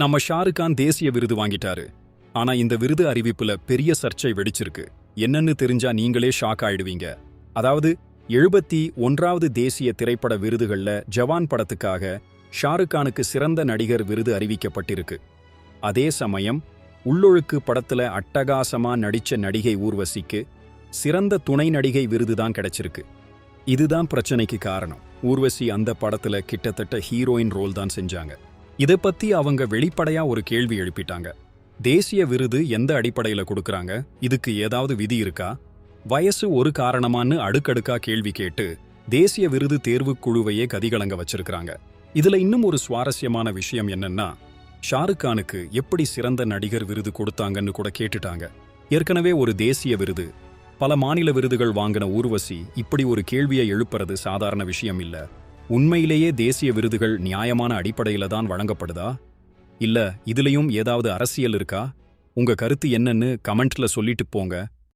நம்ம ஷாருக்கான் தேசிய விருது வாங்கிட்டாரு. ஆனா இந்த விருது அறிவிப்புல பெரிய சர்ச்சை வெடிச்சிருக்கு. என்னன்னு தெரிஞ்சா நீங்களே ஷாக் ஆயிடுவீங்க. அதாவது எழுபத்தி ஒன்றாவது தேசிய திரைப்பட விருதுகள்ல ஜவான் படத்துக்காக ஷாருக்கானுக்கு சிறந்த நடிகர் விருது அறிவிக்கப்பட்டிருக்கு. அதே சமயம் உள்ளொழுக்கு படத்துல அட்டகாசமா நடிச்ச நடிகை ஊர்வசிக்கு சிறந்த துணை நடிகை விருது தான் கிடைச்சிருக்கு. இதுதான் பிரச்சனைக்கு காரணம். ஊர்வசி அந்த படத்துல கிட்டத்தட்ட ஹீரோயின் ரோல் தான் செஞ்சாங்க. இதை பத்தி அவங்க வெளிப்படையா ஒரு கேள்வி எழுப்பிட்டாங்க. தேசிய விருது எந்த அடிப்படையில கொடுக்கறாங்க? இதுக்கு ஏதாவது விதி இருக்கா? வயசு ஒரு காரணமான்னு அடுக்கடுக்கா கேள்வி கேட்டு தேசிய விருது தேர்வுக் குழுவையே கதிகலங்க வச்சிருக்கிறாங்க. இதுல இன்னும் ஒரு சுவாரஸ்யமான விஷயம் என்னன்னா ஷாருக் கானுக்கு எப்படி சிறந்த நடிகர் விருது கொடுத்தாங்கன்னு கூட கேட்டுட்டாங்க. ஏற்கனவே ஒரு தேசிய விருது பல மாநில விருதுகள் வாங்கின ஊர்வசி இப்படி ஒரு கேள்வியை எழுப்புறது சாதாரண விஷயம் இல்ல. உண்மையிலேயே தேசிய விருதுகள் நியாயமான அடிப்படையில தான் வழங்கப்படுதா? இல்ல இதுலயும் ஏதாவது அரசியல் இருக்கா? உங்க கருத்து என்னன்னு கமெண்ட்ல சொல்லிட்டு போங்க.